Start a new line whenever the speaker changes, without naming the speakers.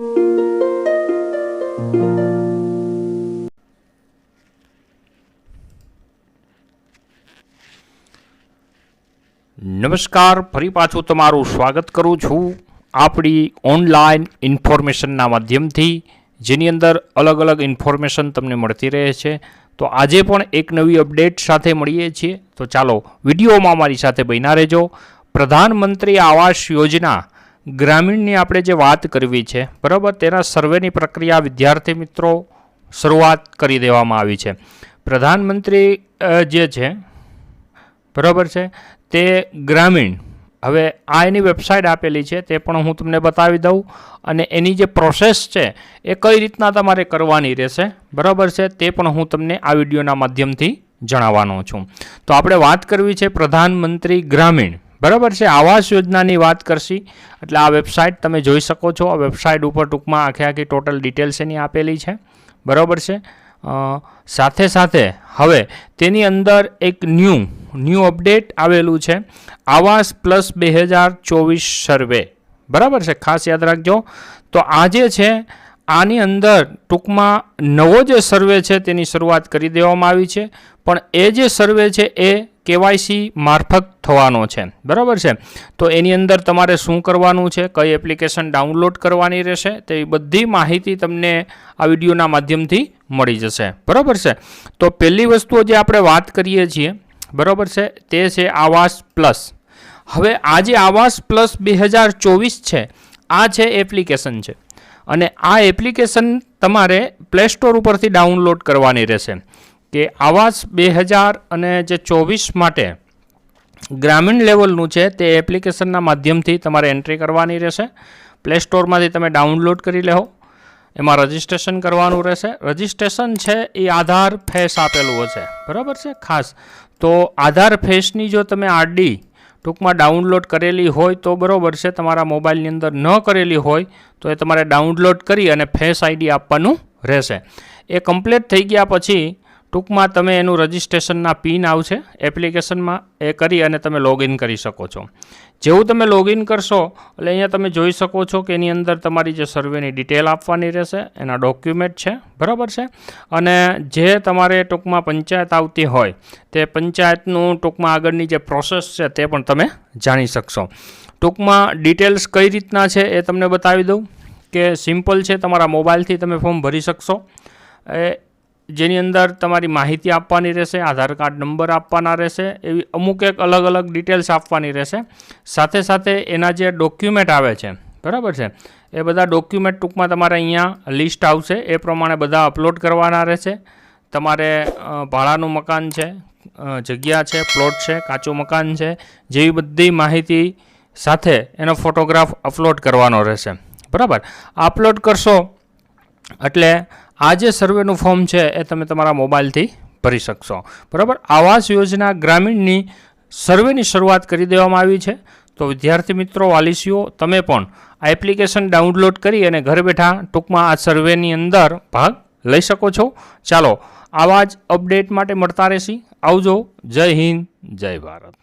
નમસ્કાર, ફરી પાછું તમારું સ્વાગત કરું છું આપણી ઓનલાઈન ઇન્ફોર્મેશનના માધ્યમથી, જેની અંદર અલગ અલગ ઇન્ફોર્મેશન તમને મળતી રહે છે. તો આજે પણ એક નવી અપડેટ સાથે મળીએ છીએ. તો ચાલો, વિડીયોમાં મારી સાથે બન્યા રહેજો. પ્રધાનમંત્રી આવાસ યોજના ગ્રામીણની આપણે જે વાત કરવી છે, બરાબર? તેના સર્વેની પ્રક્રિયા વિદ્યાર્થી મિત્રો શરૂઆત કરી દેવામાં આવી છે. પ્રધાનમંત્રી જે છે, બરાબર છે? તે ગ્રામીણ, હવે આ એની વેબસાઇટ આપેલી છે, તે પણ હું તમને બતાવી દઉં. અને એની જે પ્રોસેસ છે, એ કઈ રીતના તમારે કરવાની રહેશે, બરાબર છે? તે પણ હું તમને આ વિડીયોના માધ્યમથી જણાવવાનો છું. તો આપણે વાત કરવી છે પ્રધાનમંત્રી ગ્રામીણ. બરાબર છે? આવાસ યોજનાની વાત કરશી. એટલે આ વેબસાઇટ તમે જોઈ શકો છો. આ વેબસાઇટ ઉપર ટૂંકમાં આખે આખી ટોટલ ડિટેલ્સ એની આપેલી છે. બરાબર છે? સાથે સાથે હવે તેની અંદર એક ન્યૂ ન્યૂ અપડેટ આવેલું છે. આવાસ પ્લસ બે હજાર ચોવીસ સર્વે. બરાબર છે? ખાસ યાદ રાખજો. તો આ જે છે, આની અંદર ટૂંકમાં નવો જે સર્વે છે તેની શરૂઆત કરી દેવામાં આવી છે. પણ એ જે સર્વે છે એ કેવાયસી મારફત થવાનો છે. બરાબર છે? તો એની અંદર તમારે શું કરવાનું છે? કઈ એપ્લિકેશન ડાઉનલોડ કરવાની રહેશે? તે બધી માહિતી તમને આ વિડીયોના માધ્યમથી મળી જશે. બરાબર છે? તો પહેલી વસ્તુ જે આપણે વાત કરીએ છીએ, બરાબર છે? તે છે આવાસ પ્લસ. હવે આ જે આવાસ પ્લસ બે હજાર ચોવીસ છે, આ છે એપ્લિકેશન છે. અને આ એપ્લિકેશન તમારે પ્લે સ્ટોર ઉપરથી ડાઉનલોડ કરવાની રહેશે. કે આવાસ બે હજાર અને જે ચોવીસ માટે ગ્રામીણ લેવલનું છે તે એપ્લિકેશનના માધ્યમથી તમારે એન્ટ્રી કરવાની રહેશે. પ્લે સ્ટોરમાંથી તમે ડાઉનલોડ કરી લેહો. એમાં રજિસ્ટ્રેશન કરવાનું રહેશે. રજિસ્ટ્રેશન છે એ આધાર ફેસ આપેલું હશે. બરાબર છે? ખાસ. તો આધાર ફેસની જો તમે આરડી ટૂંકમાં ડાઉનલોડ કરેલી હોય તો બરાબર છે. તમારા મોબાઈલની અંદર ન કરેલી હોય તો એ તમારે ડાઉનલોડ કરી અને ફેસ આઈડી આપવાનું રહેશે. એ કમ્પ્લીટ થઈ ગયા પછી ટૂંકમાં તમે એનું રજિસ્ટ્રેશનના પિન આવશે, એપ્લિકેશનમાં એ કરી અને તમે લોગિન કરી શકો છો. જેવું તમે લોગિન કરશો, એટલે અહીંયા તમે જોઈ શકો છો કે એની અંદર તમારી જે સર્વેની ડિટેલ આપવાની રહેશે, એના ડોક્યુમેન્ટ છે, બરાબર છે? અને જે તમારે ટૂંકમાં પંચાયત આવતી હોય, તે પંચાયતનું ટૂંકમાં આગળની જે પ્રોસેસ છે તે પણ તમે જાણી શકશો. ટૂંકમાં ડિટેલ્સ કઈ રીતના છે એ તમને બતાવી દઉં કે સિમ્પલ છે, તમારા મોબાઈલથી તમે ફોર્મ ભરી શકશો. એ જેની અંદર તમારી માહિતી આપવાની રહેશે, આધાર કાર્ડ નંબર આપવાના રહેશે, એવી અમુક એક અલગ અલગ ડિટેલ્સ આપવાની રહેશે. સાથે સાથે એના જે ડોક્યુમેન્ટ આવે છે, બરાબર છે? એ બધા ડોક્યુમેન્ટ ટૂંકમાં તમારે અહીંયા લિસ્ટ આવશે. એ પ્રમાણે બધા અપલોડ કરવાના રહેશે. તમારે ભાડાનું મકાન છે જગ્યા છે પ્લોટ છે, કાચું મકાન છે, જેવી બધી માહિતી સાથે એનો ફોટોગ્રાફ અપલોડ કરવાનો રહેશે. બરાબર? અપલોડ કરશો એટલે આ જે સર્વેનું ફોર્મ છે એ તમે તમારા મોબાઈલથી ભરી શકશો. બરાબર? આવાસ યોજના ગ્રામીણની સર્વેની શરૂઆત કરી દેવામાં આવી છે. તો વિદ્યાર્થી મિત્રો વાલીસીઓ તમે પણ આ એપ્લિકેશન ડાઉનલોડ કરી અને ઘર બેઠા ટૂંકમાં આ સર્વેની અંદર ભાગ લઈ શકો છો. ચાલો, આવા જ અપડેટ માટે મળતા રહેશી. આવજો. જય હિન્દ, જય ભારત.